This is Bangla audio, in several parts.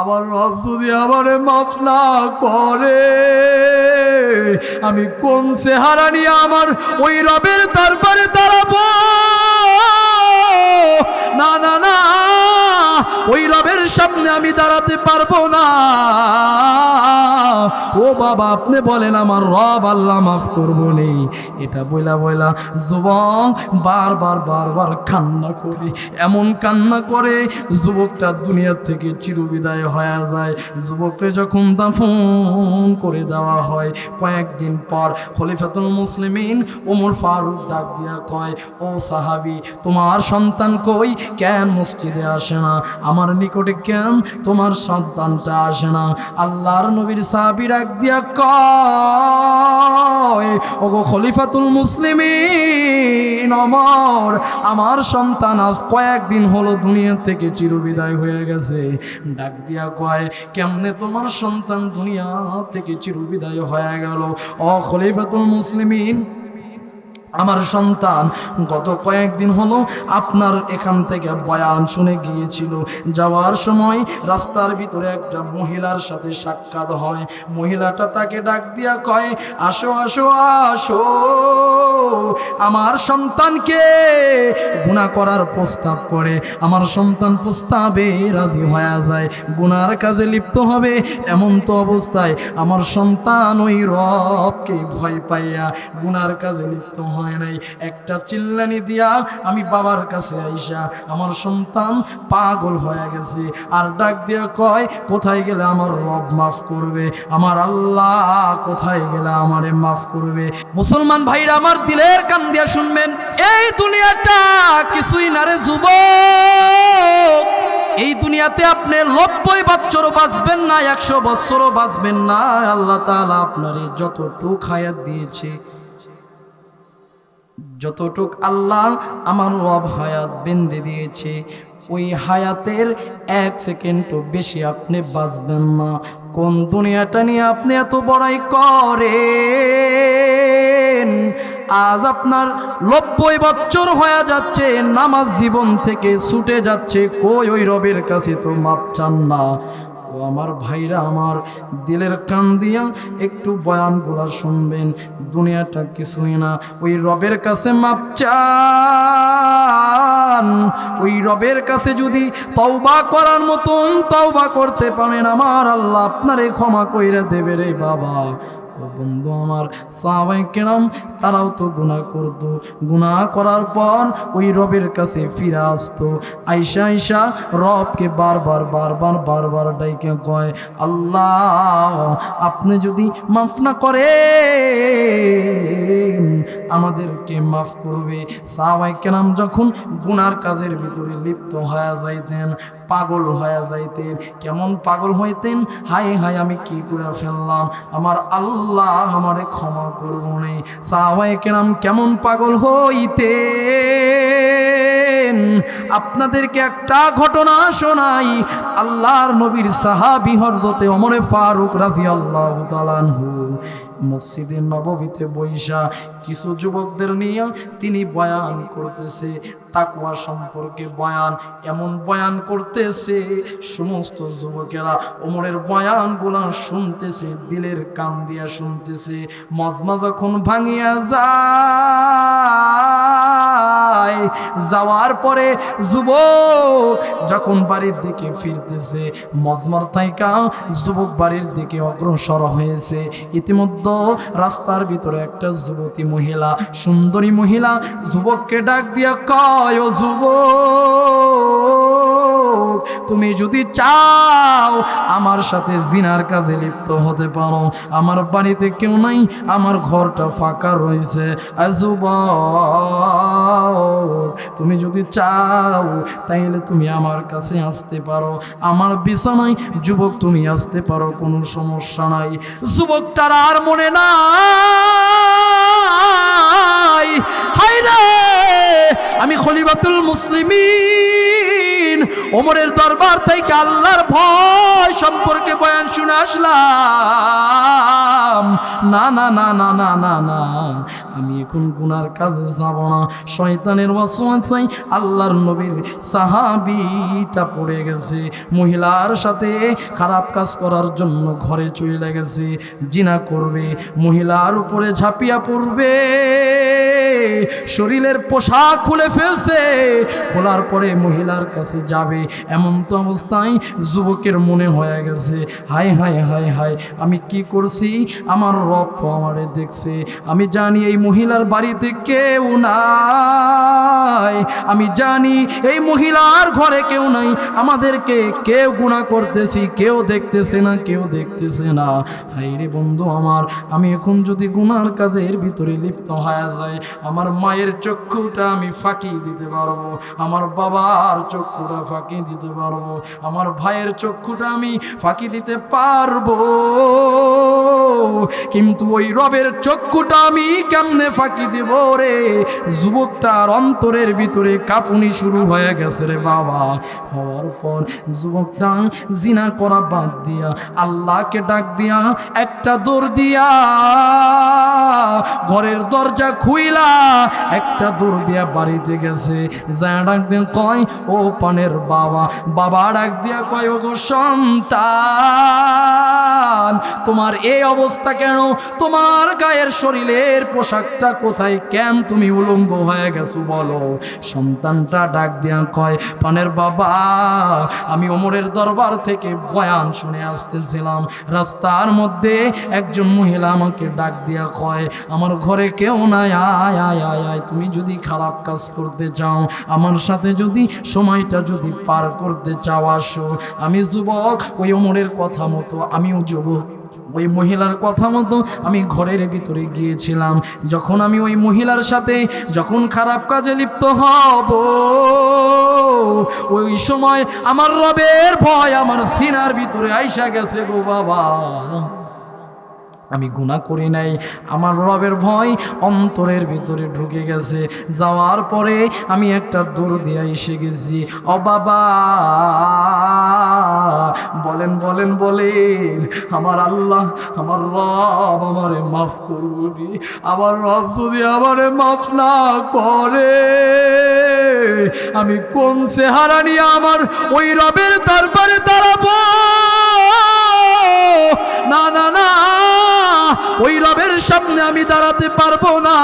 আমার রব যদি আমারে মাফ না করে, আমি কোন চেহারা নিয়ে আমার ওই রবের দরবারে দাঁড়াবো? না না না, ওই রবের সামনে আমি দাঁড়াতে পারব না। ও বাবা, আপনি বলেন, আমার রব আল্লাহ মাফ করব নেই এটা বইলা বইলা যুবক বারবার বারবার কান্না করে। এমন কান্না করে যুবকটা দুনিয়ার থেকে চিরবিদায় হয়ে যায়। যুবককে যখন দাফন করে দেওয়া হয়, কয়েকদিন পর খলিফাতুল মুসলিমিন ওমর ফারুক ডাক দিয়া কয়, ও সাহাবি, তোমার সন্তান কই? কেন মসজিদে আসে না? আমার নিকটে কেন তোমার সন্তানটা আসে না? আল্লাহর নবীর সাহাবি ডাক দিয়া কয়, ওগো খলিফাতুল মুসলিমিন অমর আমার সন্তান আজ কয়েকদিন হলো দুনিয়া থেকে চিরবিদায় হয়ে গেছে। ডাক দিয়া কয়, কেমনে তোমার সন্তান দুনিয়া থেকে চিরবিদায় হয়ে গেল? অ খলিফাতুল মুসলিমিন আমার সন্তান, গত কয়েকদিন হলো আপনার এখান থেকে বয়ান শুনে গিয়েছিল। যাওয়ার সময় রাস্তার ভিতরে একটা মহিলার সাথে সাক্ষাৎ হয়। মহিলাটা তাকে ডাক দিয়া কয়, আসো আসো আসো। আমার সন্তানকে গুণা করার প্রস্তাব করে। আমার সন্তান প্রস্তাবে রাজি হয়ে যায়। গুনার কাজে লিপ্ত হবে এমন তো অবস্থায়। আমার সন্তান ওই রবকে ভয় পাইয়া গুনার কাজে লিপ্ত হয়। নাই। একটা চিল্লানি দিয়া আমি বাবার কাছে আইসা আমার সন্তান পাগল হয়ে গেছে। আর ডাক দিয়া কয়, কোথায় গেলে আমার রব মাফ করবে? আমার আল্লাহ কোথায় গেলে আমারে মাফ করবে? মুসলমান ভাইরা, আমার দিলের কান দিয়া শুনবেন, এই দুনিয়াটা কিছুই না রে যুবক। এই দুনিয়াতে আপনি নব্বই বছরও বাঁচবেন না, একশো বছরও বাঁচবেন না। আল্লাহ তাআলা আপনারে যতটুক হায়াত দিয়েছে যতটুক আল্লাহ আমার রব হায়াত বেঁধে দিয়েছে, ওই হায়াতের এক সেকেন্ডও বেশি আপনি বাঁচবেন না। কোন দুনিয়াটা নিয়ে আপনি এত বড়াই করেন? আজ আপনার নব্বই বছর হয়ে যাচ্ছে, নামাজ জীবন থেকে ছুটে যাচ্ছে, কই ওই রবের কাছে তো মাপ চান না। আমার ভাইরা আমার দিলের কান দিয়া একটু বয়ানগুলা শুনবেন, দুনিয়াটা কিছুই না। ওই রবের কাছে মাপ চান, ওই রবের কাছে যদি তওবা করার মতন তওবা করতে পারেন, আমার আল্লাহ আপনারে ক্ষমা কইরা দেবে রে বাবা। বন্ধু আমার সাহাবাই কেরাম তারাও তো গুনাহ করতো। গুনাহ করার পর ওই রবের কাছে ফিরে আসতো। আইসা আইসা রবকে বারবার বারবার বারবার ডাইকে কয়, আল্লাহ, আপনি যদি মাফ না করে আমাদেরকে মাফ করবে। সাহাবাই কেরাম যখন গুনার কাজের ভিতরে লিপ্ত হয়ে যাইতেন পাগল হয়ে যাইতেন, কেমন পাগল হইতেন? হাই হাই আমি কি করে ফেললাম? আমার আল্লাহ আমারে ক্ষমা করব নেই সাহাবাই কেরাম কেমন পাগল হইতেন? আপনাদেরকে একটা ঘটনা শোনাই। আল্লাহর নবীর সাহাবি হরজতে অমরে ফারুক রাজি আল্লাহ তালানহু মসজিদে নববীতে বৈশা কিছু যুবকদের নিয়ে তিনি বয়ান করতেছে তাকুয়া সম্পর্কে বয়ান, এমন বয়ান করতেছে। সমস্ত যুবকেরা ওমরের বয়ানগুলা শুনতেছে, দিলের কান দিয়া শুনতেছে, মজমা যখন ভাঙিয়া যায় যাওয়ার পরে যুবক যখন বাড়ির দিকে ফিরতেছে, মজমার তাইকা যুবক বাড়ির দিকে অগ্রসর হয়েছে। ইতিমধ্যে রাস্তার ভিতরে একটা যুবতী মহিলা, সুন্দরী মহিলা যুবককে ডাক দিয়া কয়, ও যুবক! তুমি যদি চাও আমার সাথে জিনার কাজে লিপ্ত হতে পারো। আমার বাড়িতে কেউ নাই, আমার ঘরটা ফাঁকা রয়েছে। তুমি যদি চাও, তাইলে তুমি আমার কাছে আসতে পারো। আমার বিছানায় যুবক, তুমি আসতে পারো, কোনো সমস্যা নাই। যুবকটার আর মনে রে আমি খলিবাতুল মুসলিমিন। ওমরের দরবার থেকে আল্লাহর ভয় সম্পর্কে বয়ান শুনে আসলাম। না না না না না না না। আমি এখন গুনার কাজে যাব না। শয়তানের ওয়াসওয়াসাই আল্লাহর নবীর সাহাবীটা পড়ে গেছে। মহিলার সাথে খারাপ কাজ করার জন্য ঘরে চলে গেছে। জিনা করবে, মহিলার উপরে ঝাঁপিয়া পড়বে। শরীরের পোশাক খুলে ফেলছে। খোলার পরে মহিলার কাছে যাবে এমন তো অবস্থায় যুবকের মনে হয়ে গেছে হাই হাই হাই হাই আমি কি করছি? আমার রব তো আমারে দেখছে, আমি জানি এই মহিলার বাড়িতে কেউ নাই, আমি জানি এই মহিলার ঘরে কেউ নাই, আমাদেরকে কেউ গুণা করতেছি, কেউ দেখতেছে না, কেউ দেখতেছে না। হাই রে বন্ধু আমার, আমি এখন যদি গুনার কাজের ভিতরে লিপ্ত হয়ে যায় আমার মায়ের চক্ষুটা আমি ফাঁকি দিতে পারব, আমার বাবার চক্ষুটা ফাঁকি দিতে পারব। আমার ভাইয়ের চক্ষুটা আমি ফাঁকি দিতে পারব। কিন্তু ওই রবের চক্ষুটা আমি কেমনে ফাঁকি দেব রে? যুবকটার অন্তরের ভিতরে কাঁপুনি শুরু হয়ে গেছে রে বাবা। হওয়ার পর যুবকটা জিনা করা বাদ দিয়া আল্লাহকে ডাক দিয়া একটা দৌড় দিয়া ঘরের দরজা খুইলা একটা দৌড় দিয়া বাড়িতে গেছে। যা ডাক দিয়ে কয়, ও পানের বাবা। বাবা ডাক দিয়া কয় গো সন্তান, তোমার এই অবস্থা কেন? তোমার গায়ের শরীরের পোশাকটা কোথায় কেন তুমি উলঙ্গ হয়ে গেছো বলো? সন্তানটা ডাক দিয়া কয়, পানের বাবা, আমি ওমরের দরবার থেকে বয়ান শুনে আসতেছিলাম। রাস্তার মধ্যে একজন মহিলা আমাকে ডাক দিয়া কয়, আমার ঘরে কেউ নাই, আয় আয় আয় আয়, তুমি যদি খারাপ কাজ করতে চাও, আমার সাথে যদি সময়টা যদি পার করতে চাও, আসো। আমি যুবক, ওই ওমরের কথা মতো, আমিও যুবক। ওই মহিলার কথা মতো আমি ঘরের ভিতরে গিয়েছিলাম। যখন আমি ওই মহিলার সাথে যখন খারাপ কাজে লিপ্ত হব, ওই সময় আমার রবের ভয়, আমার সিনার ভিতরে আইসা গেছে গো বাবা। আমি গুণা করি নাই। আমার রবের ভয় অন্তরের ভিতরে ঢুকে গেছে। যাওয়ার পরে আমি একটা দৌড় দিয়ে এসে গেছি। ও বাবা, বলেন বলেন বলেন, আমার আল্লাহ, আমার রব আমারে মাফ করবি। আমার রব যদি আমারে মাফ না করে, আমি কোন চেহারা নিয়ে আমার ওই রবের দরবারে দাঁড়াবো? না না না ওই রবের সামনে আমি দাঁড়াতে পারব না।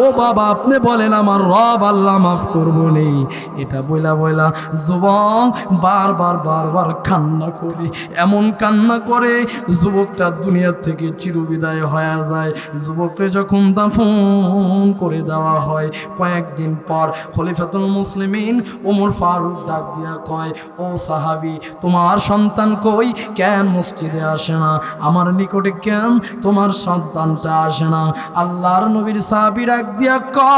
ও বাবা, আপনি বলেন, আমার রব আল্লাহ মাফ করব নেই এটা বইলা বইলা যুবক বারবার বারবার কান্না করে, এমন কান্না করে যুবকটা দুনিয়ার থেকে চিরবিদায় হয়ে যায়। যুবককে যখন দাফন করে দেওয়া হয়, কয়েকদিন পর খলিফাতুল মুসলিমিন ওমর ফারুক ডাক দিয়া কয়, ও সাহাবি, তোমার সন্তান কই? কেন মসজিদে আসে না? আমার নিকটে কেন তোমার সন্তানটা আসে না? আল্লাহর নবীর সাহাবি ডাক দিয়া কয়,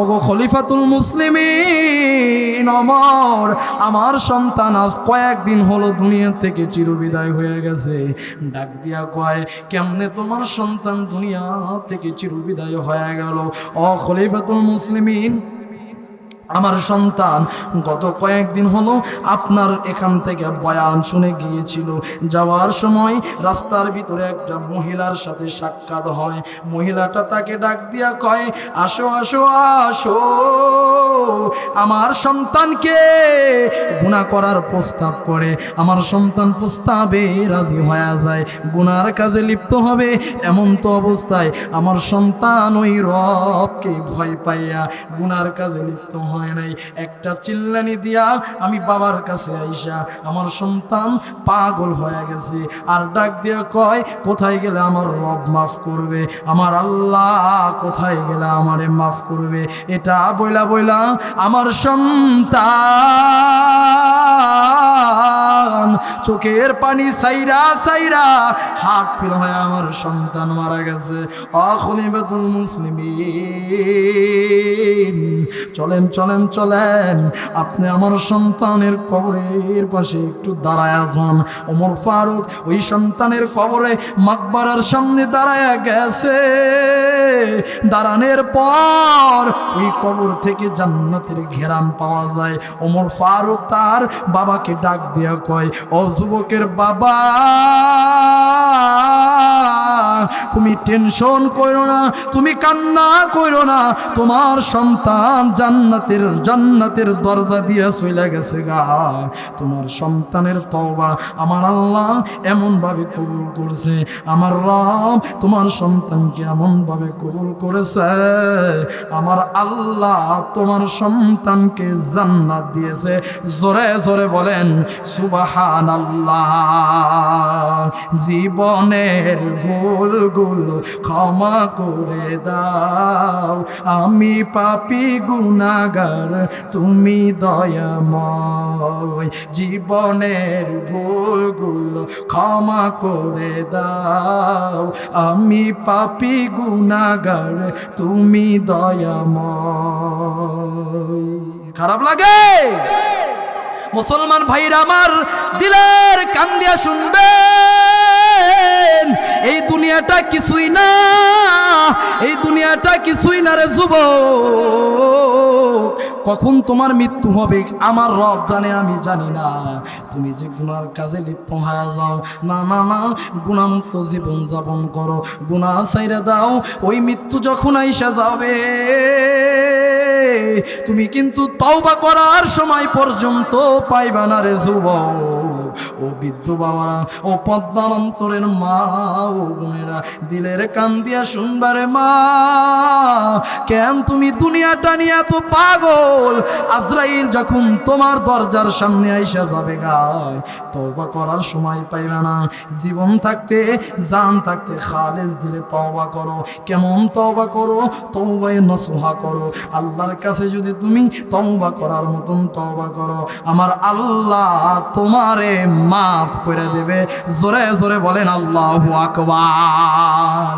ওগো খলিফাতুল মুসলিমিন, অমর, আমার সন্তান আজ কয়েকদিন হলো দুনিয়া থেকে চিরবিদায় হয়ে গেছে। ডাক দিয়া কয়, কেমনে তোমার সন্তান দুনিয়া থেকে চিরবিদায় হয়ে গেল? অ খলিফাতুল মুসলিমিন আমার সন্তান, গত কয়েকদিন হলো আপনার এখান থেকে বয়ান শুনে গিয়েছিল। যাওয়ার সময় রাস্তার ভিতরে একটা মহিলার সাথে সাক্ষাৎ হয়। মহিলাটা তাকে ডাক দিয়া কয়, আসো আসো আসো। আমার সন্তানকে গুণা করার প্রস্তাব করে। আমার সন্তান প্রস্তাবে রাজি হয়ে যায়। গুনার কাজে লিপ্ত হবে এমন তো অবস্থায়। আমার সন্তান ওই রবকে ভয় পাইয়া গুনার কাজে লিপ্ত হয়। নাই, একটা চিল্লানি দিয়া আমি বাবার কাছে আইসা আমার সন্তান পাগল হয়ে গেছে। আর ডাক দিয়া কয়, কোথায় গেলে আমার রব মাফ করবে? আমার আল্লাহ কোথায় গেলে আমারে মাফ করবে? এটা বইলা বইলা আমার সন্তান চোখের পানি সাইরা সাইরা। হাত ফেল হয়ে আমার সন্তান মারা গেছে। অখলিবাতুল মুসলিমিন। চলেন চলেন চলেন। আপনি আমার সন্তানের কবরের পাশে একটু দাঁড়ায় যান। ওমর ফারুক ওই সন্তানের কবরে মাকবারার সামনে দাঁড়ায় গেছে। দাঁড়ানোর পর ওই কবর থেকে জান্নাতের ঘেরান পাওয়া যায়। ওমর ফারুক তার বাবাকে ডাক দিয়া কয় ও যুবকের বাবা। তুমি টেনশন করো না, তুমি কান্না করো না। তোমার সন্তান জান্নাতের জান্নাতের দরজা দিয়ে চলে গেছে গা। তোমার সন্তানের তওবা আমার আল্লাহ এমন ভাবে কবুল করছে। আমার রব তোমার সন্তানকে এমন ভাবে কবুল করেছে। আমার আল্লাহ তোমার সন্তানকে জান্নাত দিয়েছে। জোরে জোরে বলেন সুবাহান আল্লাহ জীবনের ভুলগুলো ক্ষমা করে দাও। আমি পাপি গুনাগার, তুমি দয়াময়। জীবনের ভুলগুলো ক্ষমা করে দাও। আমি পাপি গুনাগার, তুমি দয়াময়। খারাপ লাগে? মুসলমান ভাইরা আমার দিলের কান্দিয়া শুনবেন এই দুনিয়াটা কিছুই না, এই দুনিয়াটা কিছুই না রে যুব কখন তোমার মৃত্যু হবে? আমার রব জানে, আমি জানি না। তুমি যে গুনার কাজে লিপ্ত হয়ে যাও, না না না, গুণামুক্ত জীবন যাপন করো। গুণা সাইরা দাও, ওই মৃত্যু যখন আইসা যাবে, তুমি কিন্তু তওবা করার সময় পর্যন্ত পাইবা না রে যুব ও বৃদ্ধ বাবারা, ও পদ্মার অন্তরের মা ও বোনেরা, দিলের কান দিয়া শুনবারে মা, কেন তুমি দুনিয়াটা নিয়ে এত পাগল? আজরাইল যখন তোমার দরজার সামনে আইসা যাবে গায় তওবা করার সময় পাইবে না। জীবন থাকতে, জান থাকতে খালেজ দিলে তওবা করো। কেমন তওবা করো? তওবায় নসুহা করো। আল্লাহর কাছে যদি তুমি তওবা করার মতন তওবা করো, আমার আল্লাহ তোমারে মাফ করে দেবে। জোরে জোরে বলেন আল্লাহ আকবার।